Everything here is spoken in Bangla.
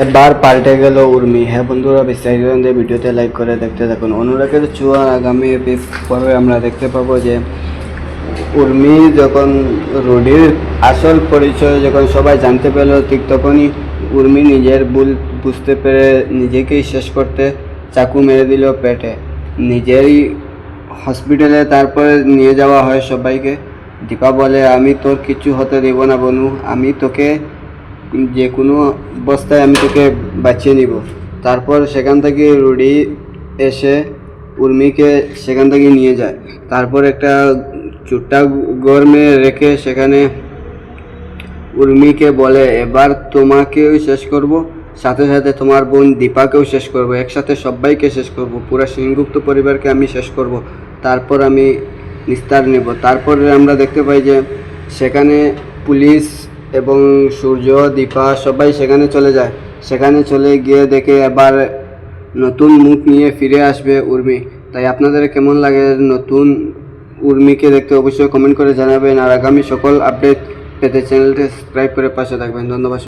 এবার পাল্টে গেল উর্মি হ্যাঁ বন্ধুরা বিস্তারিত ভিডিওতে লাইক করে দেখতে থাকুন অনুরাগের চুয়ার আগামী পর্বে আমরা দেখতে পাবো যে উর্মি যখন রুডির আসল পরিচয় যখন সবাই জানতে পেল ঠিক তখনই উর্মি নিজের ভুল বুঝতে পেরে নিজেকেই শেষ করতে চাকু মেরে দিল পেটে নিজেরই হসপিটালে তারপরে নিয়ে যাওয়া হয় সবাইকে দীপা বলে আমি তোর কিছু হতে দেব না বনু আমি তোকে যে কোনো অবস্থায় আমি তোকে বাঁচিয়ে নিব। তারপর সেখান থেকে রুডি এসে উর্মিকে সেখান থেকে নিয়ে যায়। তারপর একটা চুট্টা গরমে রেখে সেখানে উর্মিকে বলে, এবার তোমাকেও শেষ করব, সাথে সাথে তোমার বোন দীপাকেও শেষ করব, একসাথে সবাইকে শেষ করব, পুরো সিংগুপ্ত পরিবারকে আমি শেষ করব। তারপর আমি নিস্তার নেব। তারপরে আমরা দেখতে পাই যে সেখানে পুলিশ এবং সূর্য, দীপা সবাই সেখানে চলে যায়। সেখানে চলে গিয়ে দেখে এবার নতুন মুখ নিয়ে ফিরে আসবে উর্মি। তাই আপনাদের কেমন লাগে নতুন উর্মিকে দেখতে অবশ্যই কমেন্ট করে জানাবেন। আর আগামী সকল আপডেট পেতে চ্যানেলটি সাবস্ক্রাইব করে পাশে থাকবেন। ধন্যবাদ